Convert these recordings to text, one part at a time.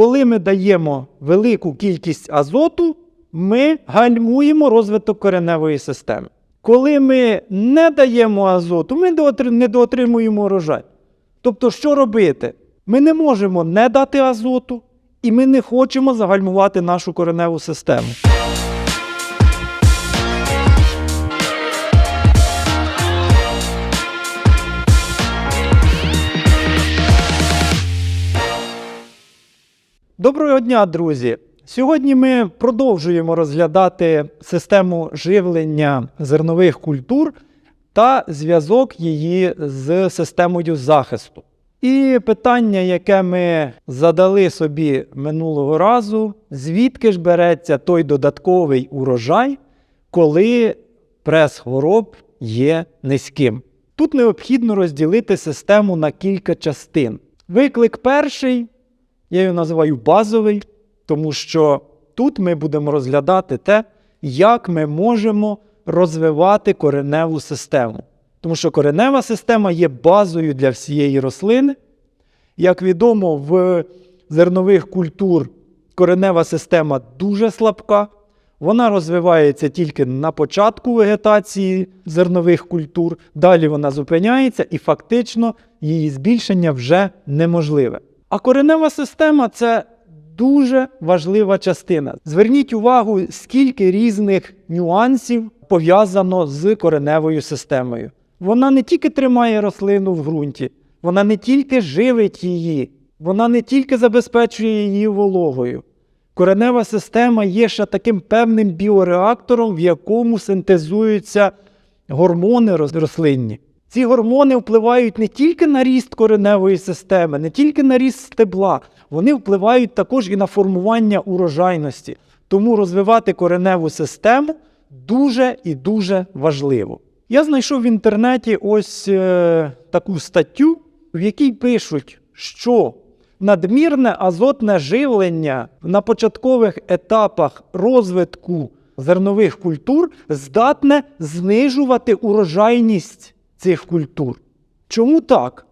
коли ми даємо велику кількість азоту, ми гальмуємо розвиток кореневої системи. Коли ми не даємо азоту, ми не доотримуємо урожай. Тобто, що робити? Ми не можемо не дати азоту, і ми не хочемо загальмувати нашу кореневу систему. Доброго дня, друзі! Сьогодні ми продовжуємо розглядати систему живлення зернових культур та зв'язок її з системою захисту. І питання, яке ми задали собі минулого разу, звідки ж береться той додатковий урожай, коли прес хвороб є низьким. Тут необхідно розділити систему на кілька частин. Виклик перший я його називаю базовий, тому що тут ми будемо розглядати те, як ми можемо розвивати кореневу систему. Тому що коренева система є базою для всієї рослини. Як відомо, в зернових культур коренева система дуже слабка. Вона розвивається тільки на початку вегетації зернових культур, далі вона зупиняється і фактично її збільшення вже неможливе. А коренева система це дуже важлива частина. Зверніть увагу, скільки різних нюансів пов'язано з кореневою системою. Вона не тільки тримає рослину в ґрунті, вона не тільки живить її, вона не тільки забезпечує її вологою. Коренева система є ще таким певним біореактором, в якому синтезуються гормони рослинні. Ці гормони впливають не тільки на ріст кореневої системи, не тільки на ріст стебла, вони впливають також і на формування урожайності. Тому розвивати кореневу систему дуже і дуже важливо. Я знайшов в інтернеті ось е, таку статтю, в якій пишуть, що надмірне азотне живлення на початкових етапах розвитку зернових культур здатне знижувати урожайність цих культур. Чому так?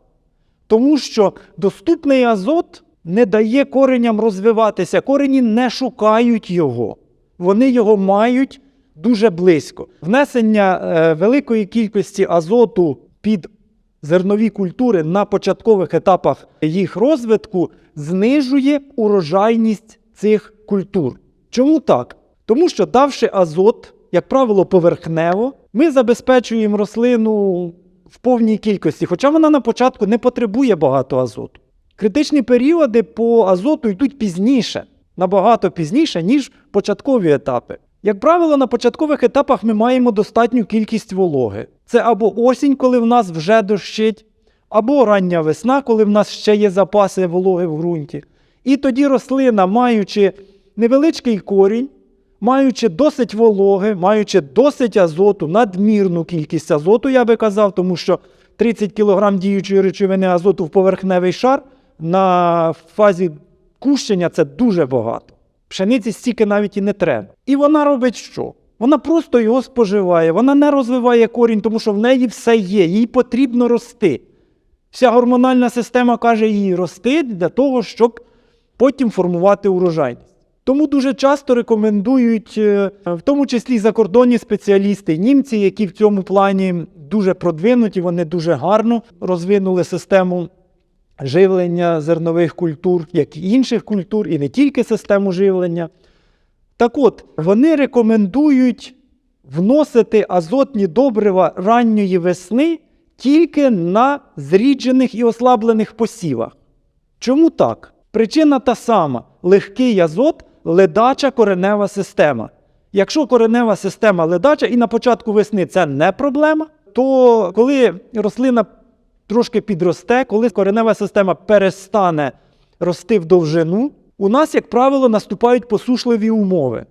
Тому що доступний азот не дає кореням розвиватися, корені не шукають його. Вони його мають дуже близько. Внесення е, великої кількості азоту під зернові культури на початкових етапах їх розвитку знижує урожайність цих культур. Чому так? Тому що давши азот, як правило, поверхнево, ми забезпечуємо рослину в повній кількості, хоча вона на початку не потребує багато азоту. Критичні періоди по азоту йдуть пізніше, набагато пізніше, ніж початкові етапи. Як правило, на початкових етапах ми маємо достатню кількість вологи. Це або осінь, коли в нас вже дощить, або рання весна, коли в нас ще є запаси вологи в ґрунті. І тоді рослина, маючи невеличкий корінь, маючи досить вологи, маючи досить азоту, надмірну кількість азоту, я би казав, тому що 30 кг діючої речовини азоту в поверхневий шар на фазі кущення це дуже багато. Пшениці стільки навіть і не треба. І вона робить що? Вона просто його споживає, вона не розвиває корінь, тому що в неї все є, їй потрібно рости. Вся гормональна система каже їй рости для того, щоб потім формувати урожайність. Тому дуже часто рекомендують, е, в тому числі закордонні спеціалісти, німці, які в цьому плані дуже продвинуті, вони дуже гарно розвинули систему живлення зернових культур, як і інших культур, і не тільки систему живлення. Так от, вони рекомендують вносити азотні добрива ранньої весни тільки на зріджених і ослаблених посівах. Чому так? Причина та сама: легкий азот, ледача коренева система. Якщо коренева система ледача і на початку весни це не проблема, то коли рослина трошки підросте, коли коренева система перестане рости в довжину, у нас, як правило, наступають посушливі умови.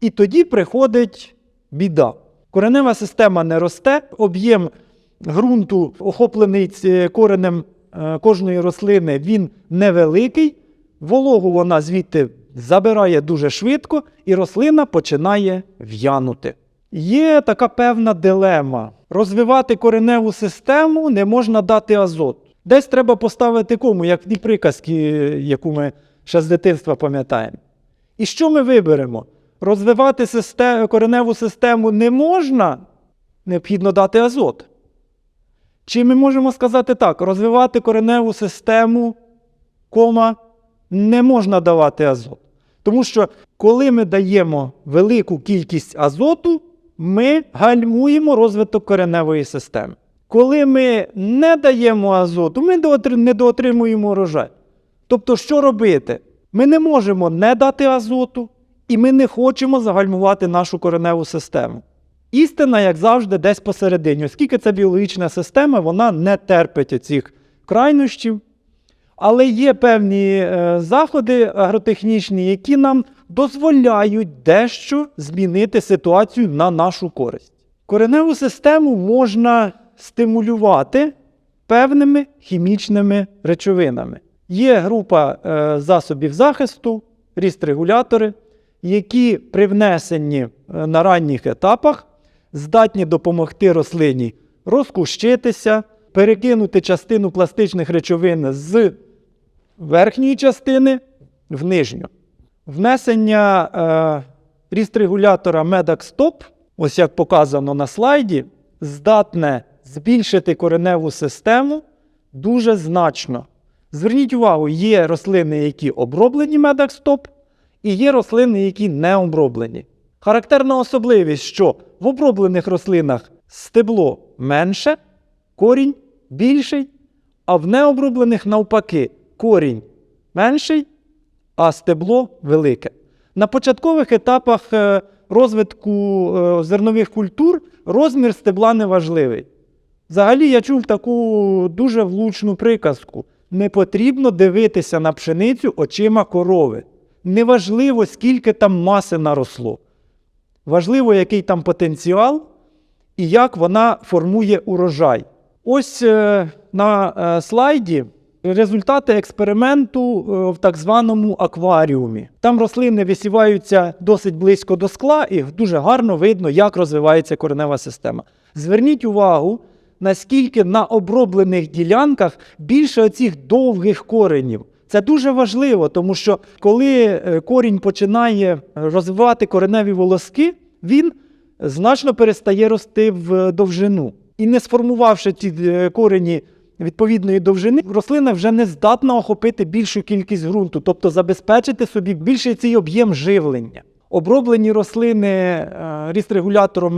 І тоді приходить біда. Коренева система не росте, об'єм ґрунту, охоплений коренем е, кожної рослини, він невеликий, вологу вона звідти забирає дуже швидко, і рослина починає в'янути. Є така певна дилема. Розвивати кореневу систему не можна дати азот. Десь треба поставити кому, як в тій приказці, яку ми ще з дитинства пам'ятаємо. І що ми виберемо? Розвивати систему, кореневу систему не можна, необхідно дати азот. Чи ми можемо сказати так: розвивати кореневу систему, кома, не можна давати азот. Тому що коли ми даємо велику кількість азоту, ми гальмуємо розвиток кореневої системи. Коли ми не даємо азоту, ми не доотримуємо урожай. Тобто, що робити? Ми не можемо не дати азоту, і ми не хочемо загальмувати нашу кореневу систему. Істина, як завжди, десь посередині, оскільки це біологічна система, вона не терпить оцих крайнощів. Але є певні е, заходи агротехнічні, які нам дозволяють дещо змінити ситуацію на нашу користь. Кореневу систему можна стимулювати певними хімічними речовинами. Є група е, засобів захисту, ріст-регулятори, які при внесенні е, на ранніх етапах здатні допомогти рослині розкущитися, перекинути частину пластичних речовин з верхньої частини в нижню. Внесення е, ріст-регулятора Medax ось як показано на слайді, здатне збільшити кореневу систему дуже значно. Зверніть увагу, є рослини, які оброблені Medax Top, і є рослини, які не оброблені. Характерна особливість, що в оброблених рослинах стебло менше, корінь більший, а в необроблених навпаки корінь менший, а стебло велике. На початкових етапах е, розвитку е, зернових культур розмір стебла не важливий. Взагалі я чув таку дуже влучну приказку: не потрібно дивитися на пшеницю очима корови. Неважливо, скільки там маси наросло. Важливо, який там потенціал і як вона формує урожай. Ось е, на слайді результати експерименту е, в так званому акваріумі. Там рослини висіваються досить близько до скла, і дуже гарно видно, як розвивається коренева система. Зверніть увагу, наскільки на оброблених ділянках більше оцих довгих коренів. Це дуже важливо, тому що коли е, корінь починає розвивати кореневі волоски, він значно перестає рости в довжину. І не сформувавши ці е, корені відповідної довжини, рослина вже не здатна охопити більшу кількість ґрунту, тобто забезпечити собі більший цей об'єм живлення. Оброблені рослини е, ріст-регулятором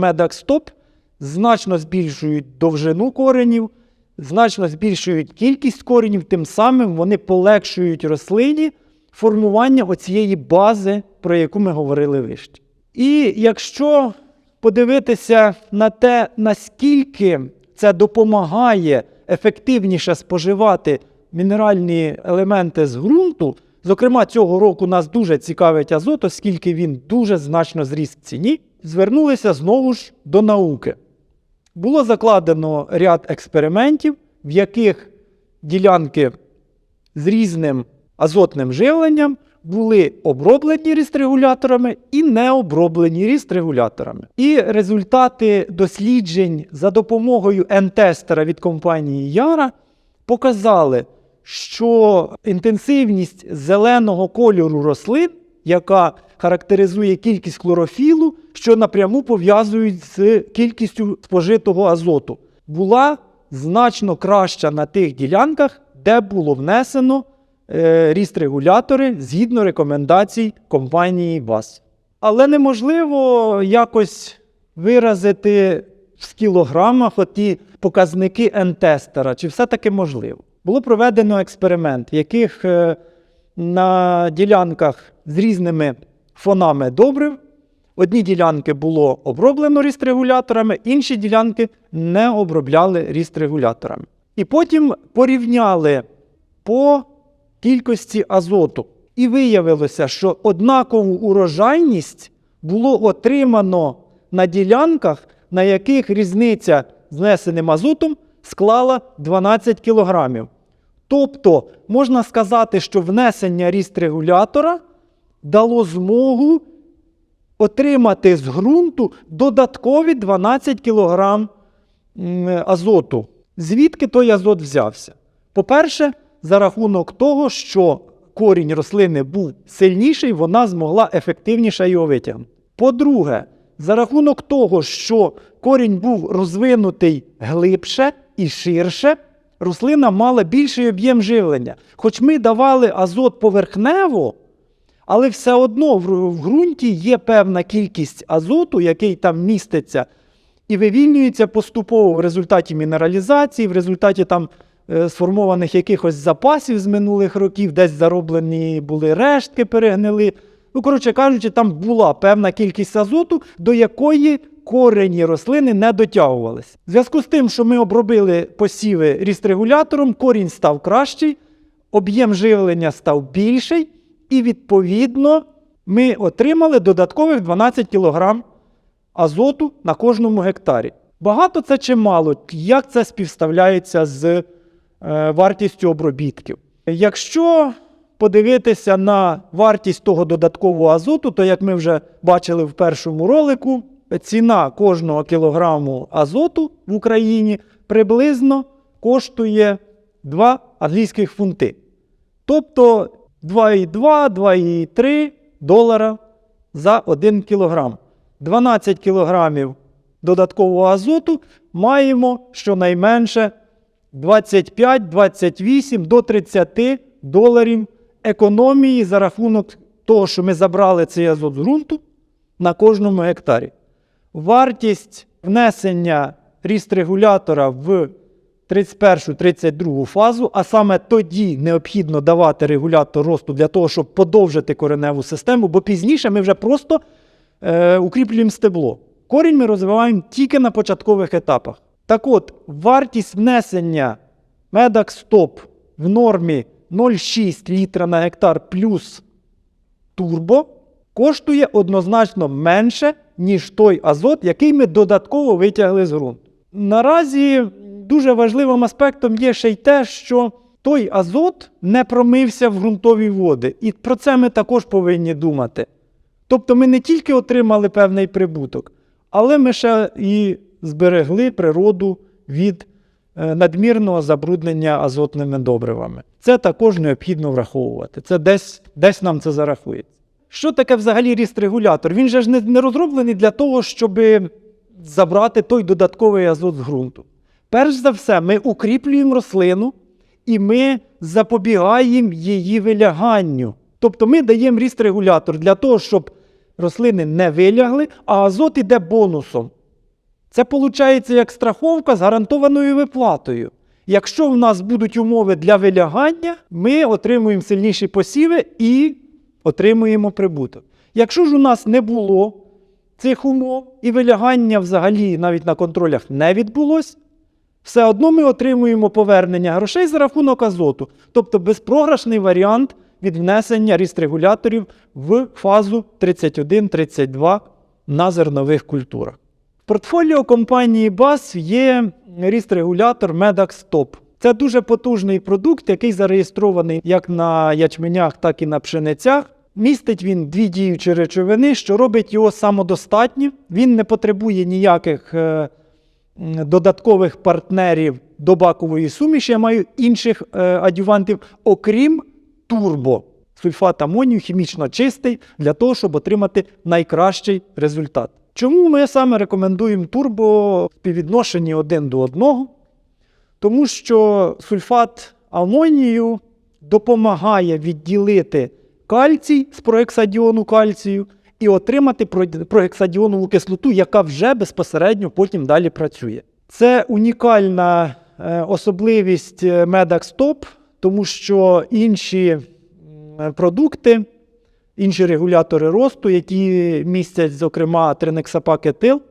значно збільшують довжину коренів, значно збільшують кількість коренів, тим самим вони полегшують рослині формування оцієї бази, про яку ми говорили вище. І якщо подивитися на те, наскільки це допомагає ефективніше споживати мінеральні елементи з ґрунту, зокрема, цього року нас дуже цікавить азот, оскільки він дуже значно зріс в ціні, звернулися знову ж до науки. Було закладено ряд експериментів, в яких ділянки з різним азотним живленням були оброблені ріст-регуляторами і не оброблені ріст-регуляторами. І результати досліджень за допомогою N-тестера від компанії Яра показали, що інтенсивність зеленого кольору рослин, яка характеризує кількість хлорофілу, що напряму пов'язують з кількістю спожитого азоту, була значно краща на тих ділянках, де було внесено ріст-регулятори згідно рекомендацій компанії ВАС. Але неможливо якось виразити в кілограмах оті показники N-тестера, чи все-таки можливо. Було проведено експеримент, в яких е, на ділянках з різними фонами добрив Одні ділянки було оброблено ріст-регуляторами, інші ділянки не обробляли ріст-регуляторами. І потім порівняли по кількості азоту. І виявилося, що однакову урожайність було отримано на ділянках, на яких різниця з внесеним азотом склала 12 кілограмів. Тобто, можна сказати, що внесення ріст-регулятора дало змогу отримати з ґрунту додаткові 12 кг азоту. Звідки той азот взявся? По-перше, за рахунок того, що корінь рослини був сильніший, вона змогла ефективніше його витягнути. По-друге, за рахунок того, що корінь був розвинутий глибше і ширше, рослина мала більший об'єм живлення. Хоч ми давали азот поверхнево, але все одно в ґрунті є певна кількість азоту, який там міститься, і вивільнюється поступово в результаті мінералізації, в результаті там сформованих якихось запасів з минулих років, десь зароблені були рештки, перегнили. Ну, коротше кажучи, там була певна кількість азоту, до якої корені рослини не дотягувалися. В зв'язку з тим, що ми обробили посіви рістрегулятором, корінь став кращий, об'єм живлення став більший, і відповідно ми отримали додаткових 12 кг азоту на кожному гектарі. Багато це чи мало? Як це співставляється з е, вартістю обробітків? Якщо подивитися на вартість того додаткового азоту, то як ми вже бачили в першому ролику, ціна кожного кілограму азоту в Україні приблизно коштує 2 англійських фунти. Тобто 2,2-2,3 долара за 1 кілограм. 12 кілограмів додаткового азоту маємо щонайменше 25, 28 до 30 доларів економії за рахунок того, що ми забрали цей азот з ґрунту на кожному гектарі. Вартість внесення ріст-регулятора в 31-32 фазу, а саме тоді необхідно давати регулятор росту для того, щоб подовжити кореневу систему, бо пізніше ми вже просто е, укріплюємо стебло. Корінь ми розвиваємо тільки на початкових етапах. Так от, вартість внесення Top в нормі 0,6 літра на гектар плюс турбо коштує однозначно менше, ніж той азот, який ми додатково витягли з ґрунту. Наразі дуже важливим аспектом є ще й те, що той азот не промився в ґрунтові води. І про це ми також повинні думати. Тобто ми не тільки отримали певний прибуток, але ми ще і зберегли природу від е, надмірного забруднення азотними добривами. Це також необхідно враховувати. Це десь, десь нам це зарахується. Що таке взагалі ріст-регулятор? Він же ж не, розроблений для того, щоб забрати той додатковий азот з ґрунту. Перш за все, ми укріплюємо рослину і ми запобігаємо її виляганню. Тобто ми даємо ріст-регулятор для того, щоб рослини не вилягли, а азот іде бонусом. Це виходить як страховка з гарантованою виплатою. Якщо в нас будуть умови для вилягання, ми отримуємо сильніші посіви і отримуємо прибуток. Якщо ж у нас не було цих умов і вилягання взагалі навіть на контролях не відбулось, все одно ми отримуємо повернення грошей за рахунок азоту, тобто безпрограшний варіант від внесення ріст-регуляторів в фазу 31-32 на зернових культурах. Портфоліо компанії BAS є ріст-регулятор Medax Top. Це дуже потужний продукт, який зареєстрований як на ячменях, так і на пшеницях. Містить він дві діючі речовини, що робить його самодостатнім. Він не потребує ніяких е, додаткових партнерів до бакової суміші. Я маю інших е, адювантів, окрім турбо. Сульфат амонію хімічно чистий для того, щоб отримати найкращий результат. Чому ми саме рекомендуємо турбо в співвідношенні один до одного? Тому що сульфат амонію допомагає відділити кальцій з проексадіону кальцію і отримати про- проексадіонову кислоту, яка вже безпосередньо потім далі працює. Це унікальна е, особливість е, Medax Top, тому що інші продукти, інші регулятори росту, які містять, зокрема, тринексапак етил,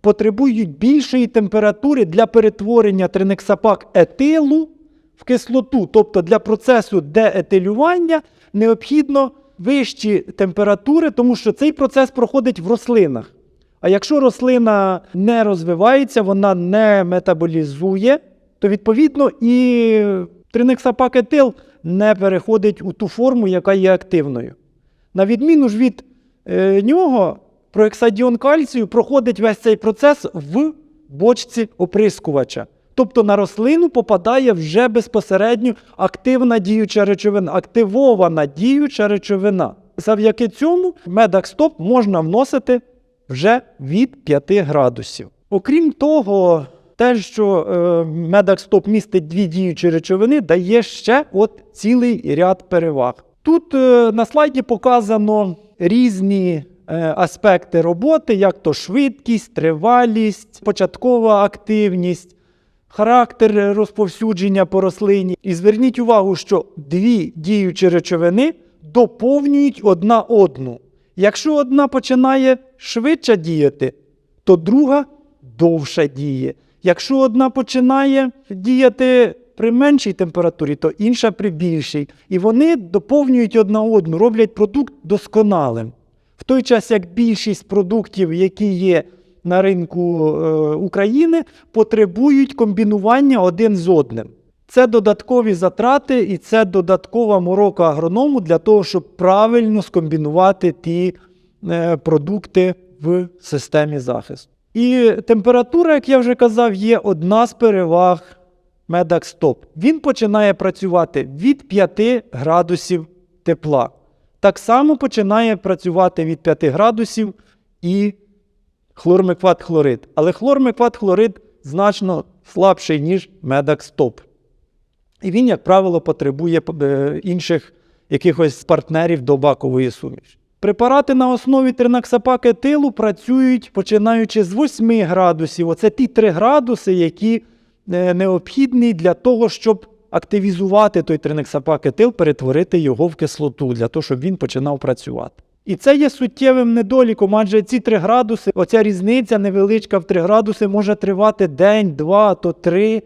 потребують більшої температури для перетворення тринексапак етилу в кислоту. Тобто для процесу деетилювання необхідно вищі температури, тому що цей процес проходить в рослинах. А якщо рослина не розвивається, вона не метаболізує, то відповідно і тринексапак етил не переходить у ту форму, яка є активною. На відміну ж від е, нього, проексадіон кальцію проходить весь цей процес в бочці оприскувача. Тобто на рослину попадає вже безпосередньо активна діюча речовина, активована діюча речовина. Завдяки цьому медакстоп можна вносити вже від 5 градусів. Окрім того, те, що е, медакстоп містить дві діючі речовини, дає ще от цілий ряд переваг. Тут е, на слайді показано різні е, аспекти роботи, як то швидкість, тривалість, початкова активність, характер розповсюдження по рослині. І зверніть увагу, що дві діючі речовини доповнюють одна одну. Якщо одна починає швидше діяти, то друга довше діє. Якщо одна починає діяти при меншій температурі, то інша при більшій. І вони доповнюють одна одну, роблять продукт досконалим. В той час як більшість продуктів, які є на ринку е, України, потребують комбінування один з одним. Це додаткові затрати і це додаткова морока агроному для того, щоб правильно скомбінувати ті е, продукти в системі захисту. І температура, як я вже казав, є одна з переваг Медакстоп. Він починає працювати від 5 градусів тепла. Так само починає працювати від 5 градусів і хлормекват хлорид. Але хлормекват хлорид значно слабший, ніж медакстоп. І він, як правило, потребує е, інших якихось партнерів до бакової суміші. Препарати на основі тринаксапаки тилу працюють починаючи з 8 градусів. Оце ті 3 градуси, які е, необхідні для того, щоб активізувати той тринексапакетил, перетворити його в кислоту, для того, щоб він починав працювати. І це є суттєвим недоліком, адже ці 3 градуси, оця різниця невеличка в 3 градуси може тривати день, два, то три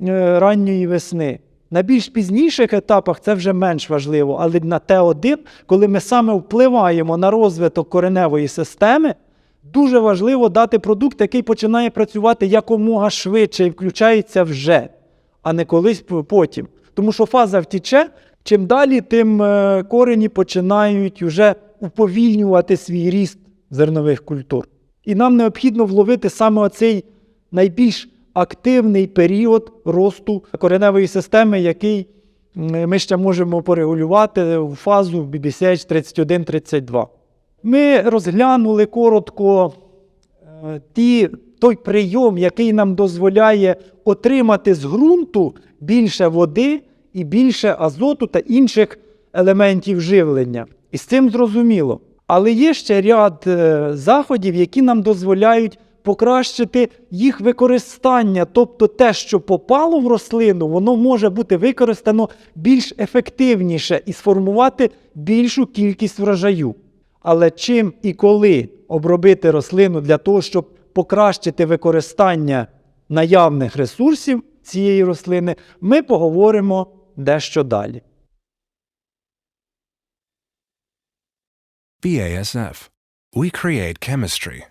е, ранньої весни. На більш пізніших етапах це вже менш важливо, але на Т1, коли ми саме впливаємо на розвиток кореневої системи, дуже важливо дати продукт, який починає працювати якомога швидше і включається вже, а не колись потім. Тому що фаза втіче, чим далі, тим е, корені починають вже уповільнювати свій ріст зернових культур. І нам необхідно вловити саме оцей найбільш активний період росту кореневої системи, який ми ще можемо порегулювати в фазу BBCH 31-32. Ми розглянули коротко е, ті, той прийом, який нам дозволяє отримати з ґрунту більше води і більше азоту та інших елементів живлення. І з цим зрозуміло. Але є ще ряд е, заходів, які нам дозволяють покращити їх використання. Тобто те, що попало в рослину, воно може бути використано більш ефективніше і сформувати більшу кількість врожаю. Але чим і коли обробити рослину для того, щоб покращити використання наявних ресурсів цієї рослини, ми поговоримо дещо далі. BASF. We create chemistry